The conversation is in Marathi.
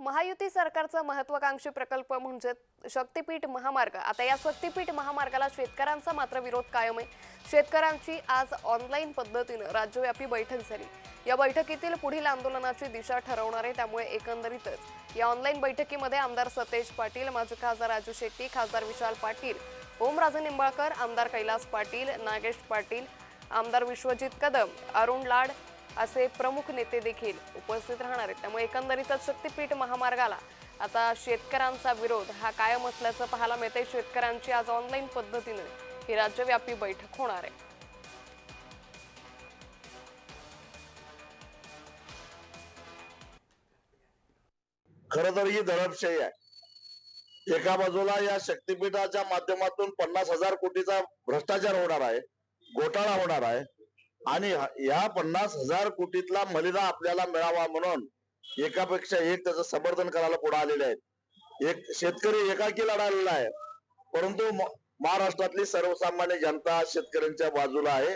महायुती सरकारचा महत्वाकांक्षी प्रकल्प म्हणजे शक्तीपीठ महामार्ग. आता या शक्तीपीठ महामार्गाला शेतकऱ्यांचा मात्र विरोध कायम आहे. शेतकऱ्यांची आज ऑनलाईन पद्धतीनं राज्यव्यापी बैठक झाली. या बैठकीतील पुढील आंदोलनाची दिशा ठरवणार आहे त्यामुळे एकंदरीतच. या ऑनलाईन बैठकीमध्ये आमदार सतेज पाटील माजी खासदार राजू शेट्टी खासदार विशाल पाटील ओमराजे निंबाळकर आमदार कैलास पाटील नागेश पाटील आमदार विश्वजित कदम अरुण लाड असे प्रमुख नेते देखील उपस्थित राहणार आहेत. त्यामुळे एकंदरीतच शक्तीपीठ महामार्गाला आता शेतकऱ्यांचा विरोध हा कायम असल्याचं पाहायला मिळते शेतकऱ्यांची आज ऑनलाईन पद्धतीने ही राज्यव्यापी बैठक होणार आहे. खर तर ही दडपशाही आहे. एका बाजूला या शक्तीपीठाच्या माध्यमातून पन्नास हजार कोटीचा भ्रष्टाचार होणार आहे घोटाळा होणार आहे. आणि या पन्नास हजार कोटीतला मलिदा आपल्याला मिळावा म्हणून एकापेक्षा एक त्याचं समर्थन करायला पुढे आलेले आहेत. एक शेतकरी एकाकी लढालेला आहे. परंतु महाराष्ट्रातली सर्वसामान्य जनता शेतकऱ्यांच्या बाजूला आहे.